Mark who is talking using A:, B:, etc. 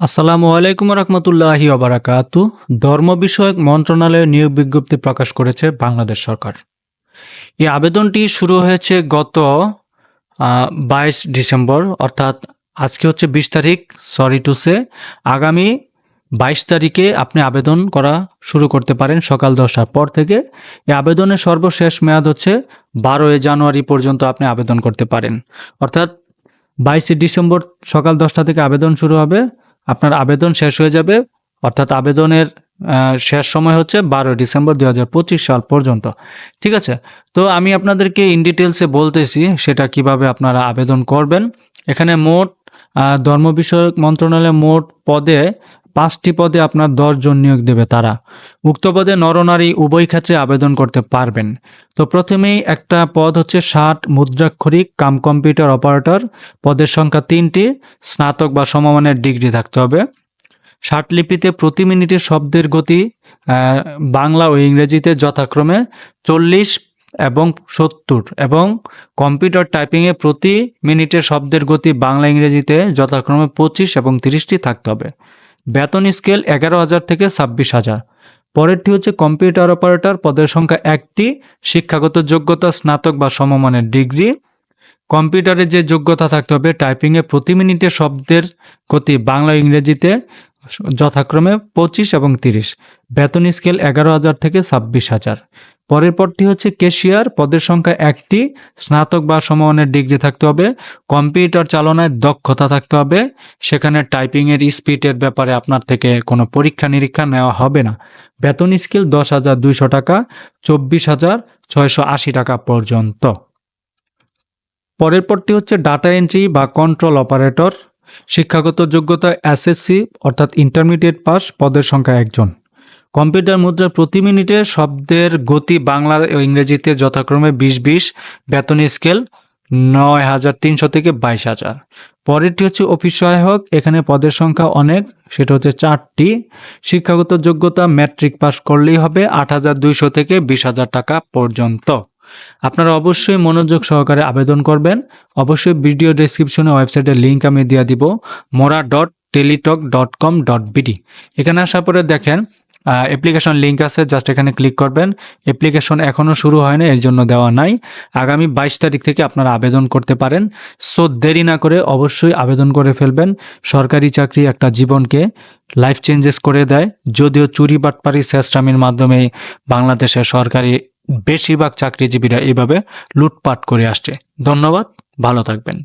A: আসসালামু আলাইকুম রহমতুল্লাহি ওবারাকাতু ধর্ম বিষয়ক মন্ত্রণালয়ের নিয়োগ বিজ্ঞপ্তি প্রকাশ করেছে বাংলাদেশ সরকার। এই আবেদনটি শুরু হয়েছে গত বাইশ ডিসেম্বর, অর্থাৎ আজকে হচ্ছে বিশ তারিখ, সরি টু সে, আগামী বাইশ তারিখে আপনি আবেদন করা শুরু করতে পারেন সকাল দশটার পর থেকে। এই আবেদনের সর্বশেষ মেয়াদ হচ্ছে বারোই জানুয়ারি পর্যন্ত আপনি আবেদন করতে পারেন। অর্থাৎ বাইশে ডিসেম্বর সকাল দশটা থেকে আবেদন শুরু হবে। আপনার আবেদন শেষ হয়ে যাবে, অর্থাৎ আবেদনের শেষ সময় হচ্ছে বারো ডিসেম্বর দুই হাজার পঁচিশ সাল পর্যন্ত। ঠিক আছে? তো আমি আপনাদেরকে ইন ডিটেলসে বলতেছি সেটা কীভাবে আপনারা আবেদন করবেন। এখানে মোট ধর্ম বিষয়ক মন্ত্রণালয়ে মোট পদে পাঁচটি পদে আপনার জন নিয়োগ দেবে তারা। উক্ত পদে নরনারী উভয় ক্ষেত্রে আবেদন করতে পারবেন। তো প্রথমেই একটা পদ হচ্ছে ষাট মুদ্রাক্ষরিক কাম কম্পিউটার অপারেটর। পদের সংখ্যা তিনটি, স্নাতক বা সমমানের ডিগ্রি থাকতে হবে। ষাট লিপিতে প্রতি মিনিটে শব্দের গতি বাংলা ও ইংরেজিতে যথাক্রমে চল্লিশ এবং সত্তর এবং কম্পিউটার টাইপিংয়ে প্রতি মিনিটে শব্দের গতি বাংলা ইংরেজিতে যথাক্রমে পঁচিশ এবং তিরিশটি থাকতে হবে। বেতন স্কেল এগারো হাজার থেকে ছাব্বিশ হাজার। পরেরটি হচ্ছে কম্পিউটার অপারেটর, পদের সংখ্যা একটি, শিক্ষাগত যোগ্যতা, স্নাতক বা সমমানের ডিগ্রি। কম্পিউটারে যে যোগ্যতা থাকতে হবে, টাইপিংয়ে প্রতি মিনিটে শব্দের গতি বাংলা ইংরেজিতে। যথাক্রমে পঁচিশ এবং তিরিশ। বেতন স্কেল এগারো হাজার থেকে ছাব্বিশ হাজার। পরের পরটি হচ্ছে কেশিয়ার পদের সংখ্যা একটি। স্নাতক বা সমমানের ডিগ্রি থাকতে হবে। কম্পিউটার চালনায় দক্ষতা থাকতে হবে। সেখানে টাইপিংয়ের স্পিডের ব্যাপারে আপনার থেকে কোনো পরীক্ষা নিরীক্ষা নেওয়া হবে না। বেতন স্কেল দশ হাজার দুইশো টাকা। চব্বিশ হাজার ছয়শো আশি টাকা পর্যন্ত। পরের পরটি হচ্ছে ডাটা এন্ট্রি বা কন্ট্রোল অপারেটর। শিক্ষাগত যোগ্যতা এসএসসি অর্থাৎ ইন্টারমিডিয়েট পাস পদের সংখ্যা একজন। কম্পিউটার মুদ্রা প্রতি মিনিটে শব্দের গতি বাংলা ও ইংরেজিতে যথাক্রমে বিশ বিশ বেতন স্কেল নয় হাজার তিনশো থেকে বাইশ হাজার। পরেরটি হচ্ছে অফিস সহায়ক, এখানে পদের সংখ্যা অনেক, সেটা হচ্ছে চারটি। শিক্ষাগত যোগ্যতা ম্যাট্রিক পাস করলেই হবে আট হাজার দুইশো থেকে বিশ হাজার টাকা পর্যন্ত। আপনারা অবশ্যই মনোযোগ সহকারে আবেদন করবেন। অবশ্যই ভিডিও ডেসক্রিপশনে ওয়েবসাইটের লিঙ্ক আমি দিয়ে দিব মোরা dot Teletalk dot com dot BD এখানে আসার পরে দেখেন অ্যাপ্লিকেশন লিঙ্ক আছে জাস্ট এখানে ক্লিক করবেন। অ্যাপ্লিকেশন এখনও শুরু হয়নি, এর জন্য দেওয়া নাই। আগামী বাইশ তারিখ থেকে আপনারা আবেদন করতে পারেন। সো দেরি না করে অবশ্যই আবেদন করে ফেলবেন। সরকারি চাকরি একটা জীবনকে লাইফ চেঞ্জেস করে দেয়। যদিও চুরি বাটপারি শেষরামির মাধ্যমে বাংলাদেশের সরকারি বেশিরভাগ চাকরিজীবীরা এভাবে লুটপাট করে আসছে। ধন্যবাদ ভালো থাকবেন।